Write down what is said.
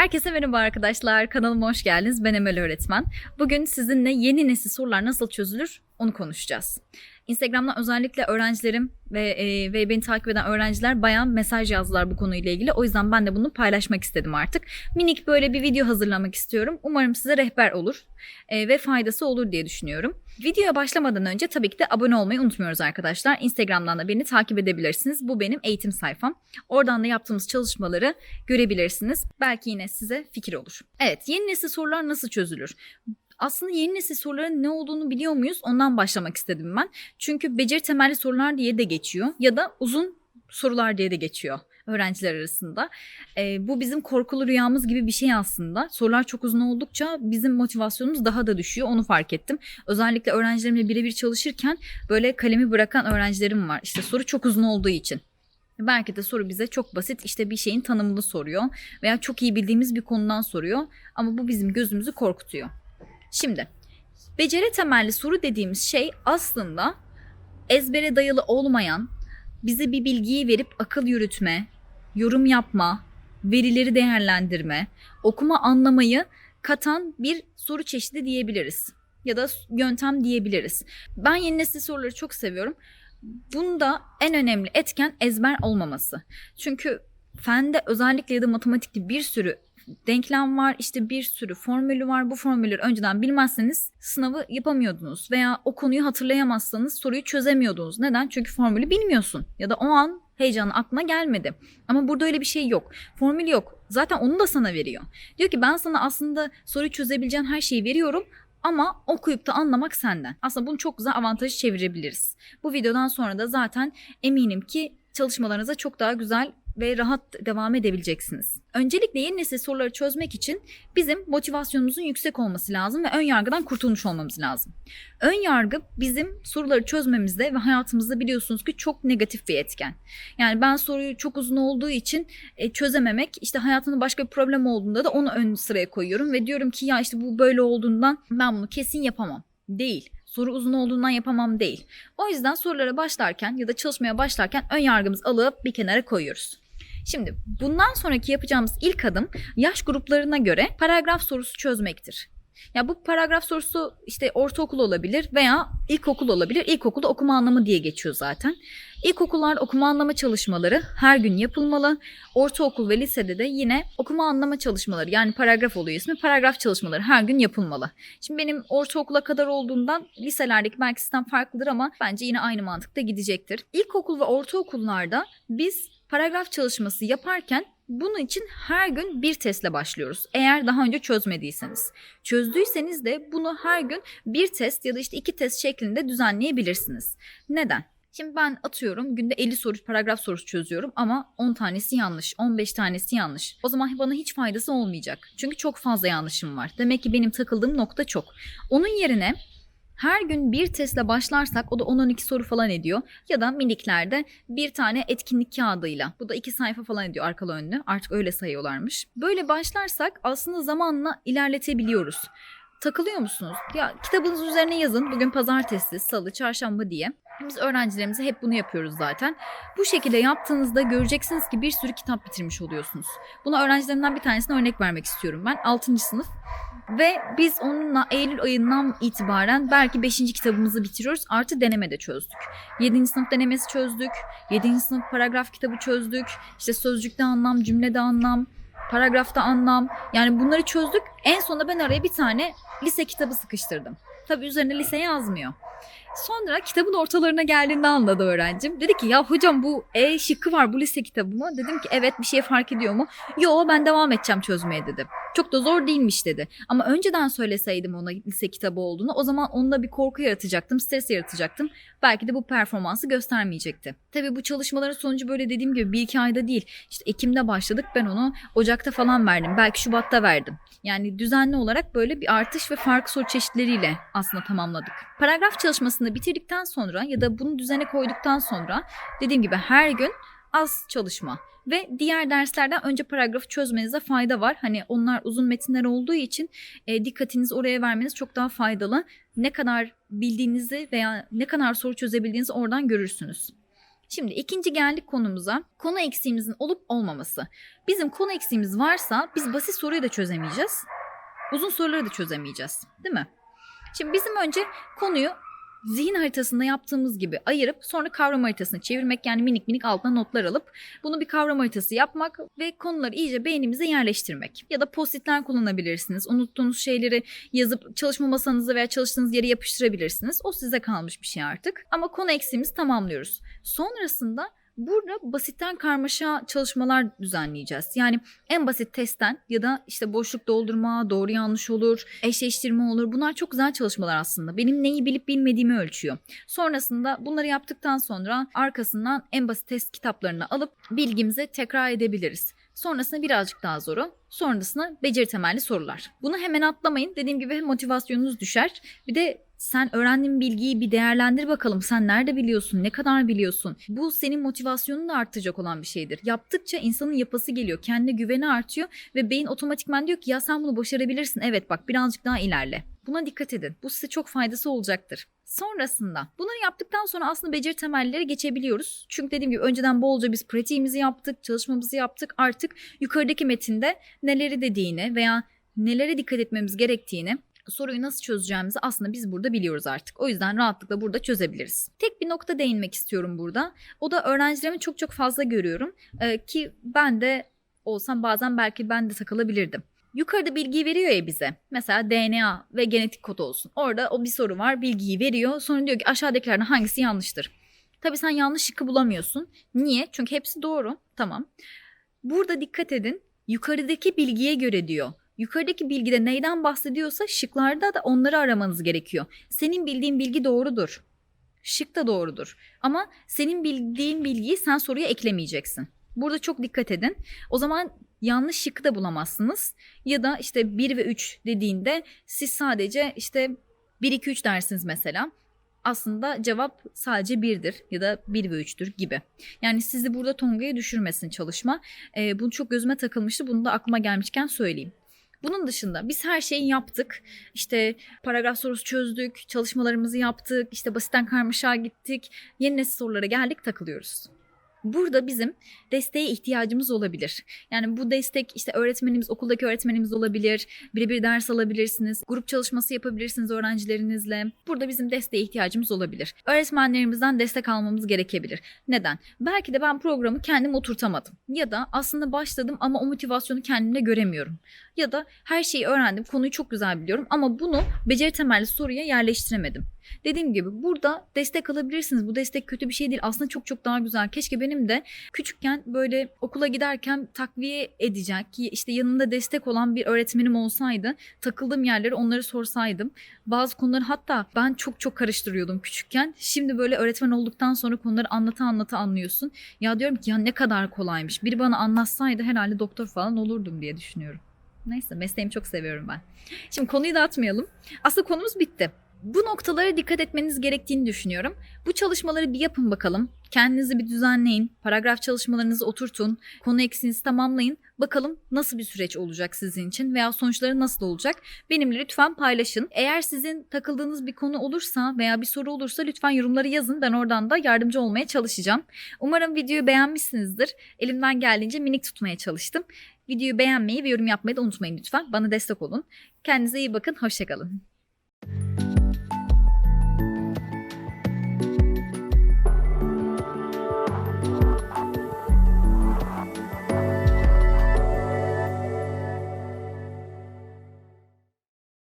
Herkese merhaba arkadaşlar. Kanalıma hoş geldiniz. Ben Emel Öğretmen. Bugün sizinle yeni nesil sorular nasıl çözülür onu konuşacağız. Instagram'dan özellikle öğrencilerim ve, e, ve beni takip eden öğrenciler bayağı mesaj yazdılar bu konuyla ilgili. O yüzden ben de bunu paylaşmak istedim artık. Minik böyle bir video hazırlamak istiyorum. Umarım size rehber olur e, ve faydası olur diye düşünüyorum. Videoya başlamadan önce tabii ki de abone olmayı unutmuyoruz arkadaşlar. Instagram'dan da beni takip edebilirsiniz. Bu benim eğitim sayfam. Oradan da yaptığımız çalışmaları görebilirsiniz. Belki yine size fikir olur. Evet, yeni nesil sorular nasıl çözülür? Aslında yeni nesil soruların ne olduğunu biliyor muyuz? Ondan başlamak istedim ben. Çünkü beceri temelli sorular diye de geçiyor ya da uzun sorular diye de geçiyor öğrenciler arasında. Ee, bu bizim korkulu rüyamız gibi bir şey aslında. Sorular çok uzun oldukça bizim motivasyonumuz daha da düşüyor. Onu fark ettim. Özellikle öğrencilerimle birebir çalışırken böyle kalemi bırakan öğrencilerim var. İşte soru çok uzun olduğu için. Belki de soru bize çok basit işte bir şeyin tanımını soruyor veya çok iyi bildiğimiz bir konudan soruyor ama bu bizim gözümüzü korkutuyor. Şimdi beceri temelli soru dediğimiz şey aslında ezbere dayalı olmayan, bize bir bilgiyi verip akıl yürütme, yorum yapma, verileri değerlendirme, okuma anlamayı katan bir soru çeşidi diyebiliriz. Ya da yöntem diyebiliriz. Ben yeni nesil soruları çok seviyorum. Bunda en önemli etken ezber olmaması. Çünkü fende özellikle ya da matematikte bir sürü denklem var, işte bir sürü formülü var. Bu formülleri önceden bilmezseniz sınavı yapamıyordunuz veya o konuyu hatırlayamazsanız soruyu çözemiyordunuz. Neden? Çünkü formülü bilmiyorsun ya da o an heyecanı aklına gelmedi. Ama burada öyle bir şey yok. Formül yok. Zaten onu da sana veriyor. Diyor ki ben sana aslında soruyu çözebileceğin her şeyi veriyorum ama okuyup da anlamak senden. Aslında bunu çok güzel avantajı çevirebiliriz. Bu videodan sonra da zaten eminim ki çalışmalarınıza çok daha güzel ve rahat devam edebileceksiniz. Öncelikle yeni nesil soruları çözmek için bizim motivasyonumuzun yüksek olması lazım ve ön yargıdan kurtulmuş olmamız lazım. Ön yargı bizim soruları çözmemizde ve hayatımızda biliyorsunuz ki çok negatif bir etken. Yani ben soruyu çok uzun olduğu için e, çözememek, işte hayatımda başka bir problem olduğunda da onu ön sıraya koyuyorum ve diyorum ki ya işte bu böyle olduğundan ben bunu kesin yapamam. Değil soru uzun olduğundan yapamam değil. O yüzden sorulara başlarken ya da çalışmaya başlarken ön yargımızı alıp bir kenara koyuyoruz. Şimdi bundan sonraki yapacağımız ilk adım yaş gruplarına göre paragraf sorusu çözmektir. Ya bu paragraf sorusu işte ortaokul olabilir veya ilkokul olabilir. İlkokulda okuma anlamı diye geçiyor zaten. İlkokullar okuma anlama çalışmaları her gün yapılmalı. Ortaokul ve lisede de yine okuma anlama çalışmaları yani paragraf oluyor ismi. Paragraf çalışmaları her gün yapılmalı. Şimdi benim ortaokula kadar olduğundan liselerdeki belki sistem farklıdır ama bence yine aynı mantıkta gidecektir. İlkokul ve ortaokullarda biz paragraf çalışması yaparken bunun için her gün bir testle başlıyoruz. Eğer daha önce çözmediyseniz. Çözdüyseniz de bunu her gün bir test ya da işte iki test şeklinde düzenleyebilirsiniz. Neden? Şimdi ben atıyorum günde 50 soru paragraf sorusu çözüyorum ama 10 tanesi yanlış, 15 tanesi yanlış. O zaman bana hiç faydası olmayacak. Çünkü çok fazla yanlışım var. Demek ki benim takıldığım nokta çok. Onun yerine her gün bir testle başlarsak o da 10-12 soru falan ediyor. Ya da miniklerde bir tane etkinlik kağıdıyla. Bu da 2 sayfa falan ediyor arkalı önlü. Artık öyle sayıyorlarmış. Böyle başlarsak aslında zamanla ilerletebiliyoruz. Takılıyor musunuz? Ya kitabınız üzerine yazın. Bugün pazartesi, salı, çarşamba diye. Biz öğrencilerimize hep bunu yapıyoruz zaten. Bu şekilde yaptığınızda göreceksiniz ki bir sürü kitap bitirmiş oluyorsunuz. Buna öğrencilerimden bir tanesine örnek vermek istiyorum ben. 6. sınıf ve biz onunla Eylül ayından itibaren belki 5. kitabımızı bitiriyoruz. Artı deneme de çözdük. 7. sınıf denemesi çözdük. 7. sınıf paragraf kitabı çözdük. İşte sözcükte anlam, cümlede anlam, paragrafta anlam. Yani bunları çözdük. En sonunda ben araya bir tane lise kitabı sıkıştırdım. Tabii üzerine lise yazmıyor. Sonra kitabın ortalarına geldiğinde anladı öğrencim. Dedi ki ya hocam bu E şıkkı var bu lise kitabı mı? Dedim ki evet bir şey fark ediyor mu? Yo ben devam edeceğim çözmeye dedi. Çok da zor değilmiş dedi. Ama önceden söyleseydim ona lise kitabı olduğunu o zaman onda bir korku yaratacaktım, stres yaratacaktım. Belki de bu performansı göstermeyecekti. Tabii bu çalışmaların sonucu böyle dediğim gibi bir iki ayda değil. İşte Ekim'de başladık ben onu Ocak'ta falan verdim. Belki Şubat'ta verdim. Yani düzenli olarak böyle bir artış ve farklı soru çeşitleriyle aslında tamamladık. Paragraf çalışmasını bitirdikten sonra ya da bunu düzene koyduktan sonra dediğim gibi her gün az çalışma ve diğer derslerden önce paragrafı çözmenize fayda var. Hani onlar uzun metinler olduğu için e, dikkatinizi oraya vermeniz çok daha faydalı. Ne kadar bildiğinizi veya ne kadar soru çözebildiğinizi oradan görürsünüz. Şimdi ikinci geldik konumuza. Konu eksiğimizin olup olmaması. Bizim konu eksiğimiz varsa biz basit soruyu da çözemeyeceğiz. Uzun soruları da çözemeyeceğiz. Değil mi? Şimdi bizim önce konuyu zihin haritasında yaptığımız gibi ayırıp sonra kavram haritasına çevirmek yani minik minik altına notlar alıp bunu bir kavram haritası yapmak ve konuları iyice beynimize yerleştirmek. Ya da postitler kullanabilirsiniz. Unuttuğunuz şeyleri yazıp çalışma masanıza veya çalıştığınız yere yapıştırabilirsiniz. O size kalmış bir şey artık. Ama konu eksiğimizi tamamlıyoruz. Sonrasında Burada basitten karmaşa çalışmalar düzenleyeceğiz. Yani en basit testten ya da işte boşluk doldurma, doğru yanlış olur, eşleştirme olur. Bunlar çok güzel çalışmalar aslında. Benim neyi bilip bilmediğimi ölçüyor. Sonrasında bunları yaptıktan sonra arkasından en basit test kitaplarını alıp bilgimizi tekrar edebiliriz. Sonrasında birazcık daha zoru. Sonrasında beceri temelli sorular. Bunu hemen atlamayın. Dediğim gibi hem motivasyonunuz düşer. Bir de sen öğrendiğin bilgiyi bir değerlendir bakalım. Sen nerede biliyorsun? Ne kadar biliyorsun? Bu senin motivasyonunu da arttıracak olan bir şeydir. Yaptıkça insanın yapası geliyor. Kendine güveni artıyor ve beyin otomatikman diyor ki ya sen bunu başarabilirsin. Evet bak birazcık daha ilerle. Buna dikkat edin. Bu size çok faydası olacaktır. Sonrasında bunları yaptıktan sonra aslında beceri temellere geçebiliyoruz. Çünkü dediğim gibi önceden bolca biz pratiğimizi yaptık, çalışmamızı yaptık. Artık yukarıdaki metinde neleri dediğini veya nelere dikkat etmemiz gerektiğini soruyu nasıl çözeceğimizi aslında biz burada biliyoruz artık. O yüzden rahatlıkla burada çözebiliriz. Tek bir nokta değinmek istiyorum burada. O da öğrencilerimi çok çok fazla görüyorum. Ee, ki ben de olsam bazen belki ben de takılabilirdim. Yukarıda bilgiyi veriyor ya bize. Mesela DNA ve genetik kod olsun. Orada o bir soru var bilgiyi veriyor. Sonra diyor ki aşağıdakilerden hangisi yanlıştır? Tabii sen yanlış şıkkı bulamıyorsun. Niye? Çünkü hepsi doğru. Tamam. Burada dikkat edin. Yukarıdaki bilgiye göre diyor. Yukarıdaki bilgide neyden bahsediyorsa şıklarda da onları aramanız gerekiyor. Senin bildiğin bilgi doğrudur. Şık da doğrudur. Ama senin bildiğin bilgiyi sen soruya eklemeyeceksin. Burada çok dikkat edin. O zaman yanlış şıkkı da bulamazsınız. Ya da işte 1 ve 3 dediğinde siz sadece işte 1 2 3 dersiniz mesela. Aslında cevap sadece 1'dir ya da 1 ve 3'tür gibi. Yani sizi burada tongaya düşürmesin çalışma. Ee, bu çok gözüme takılmıştı. Bunu da aklıma gelmişken söyleyeyim. Bunun dışında biz her şeyi yaptık. İşte paragraf sorusu çözdük, çalışmalarımızı yaptık, işte basitten karmaşa gittik. Yeni nesil sorulara geldik takılıyoruz. Burada bizim desteğe ihtiyacımız olabilir. Yani bu destek işte öğretmenimiz, okuldaki öğretmenimiz olabilir. Birebir ders alabilirsiniz. Grup çalışması yapabilirsiniz öğrencilerinizle. Burada bizim desteğe ihtiyacımız olabilir. Öğretmenlerimizden destek almamız gerekebilir. Neden? Belki de ben programı kendim oturtamadım. Ya da aslında başladım ama o motivasyonu kendimde göremiyorum. Ya da her şeyi öğrendim, konuyu çok güzel biliyorum ama bunu beceri temelli soruya yerleştiremedim. Dediğim gibi burada destek alabilirsiniz. Bu destek kötü bir şey değil. Aslında çok çok daha güzel. Keşke benim de küçükken böyle okula giderken takviye edecek ki işte yanımda destek olan bir öğretmenim olsaydı takıldığım yerleri onları sorsaydım. Bazı konuları hatta ben çok çok karıştırıyordum küçükken. Şimdi böyle öğretmen olduktan sonra konuları anlata anlata anlıyorsun. Ya diyorum ki ya ne kadar kolaymış. Biri bana anlatsaydı herhalde doktor falan olurdum diye düşünüyorum. Neyse mesleğimi çok seviyorum ben. Şimdi konuyu dağıtmayalım. Aslında konumuz bitti. Bu noktalara dikkat etmeniz gerektiğini düşünüyorum. Bu çalışmaları bir yapın bakalım. Kendinizi bir düzenleyin. Paragraf çalışmalarınızı oturtun. Konu eksiğinizi tamamlayın. Bakalım nasıl bir süreç olacak sizin için veya sonuçları nasıl olacak? Benimle lütfen paylaşın. Eğer sizin takıldığınız bir konu olursa veya bir soru olursa lütfen yorumları yazın. Ben oradan da yardımcı olmaya çalışacağım. Umarım videoyu beğenmişsinizdir. Elimden geldiğince minik tutmaya çalıştım. Videoyu beğenmeyi ve yorum yapmayı da unutmayın lütfen. Bana destek olun. Kendinize iyi bakın. Hoşçakalın.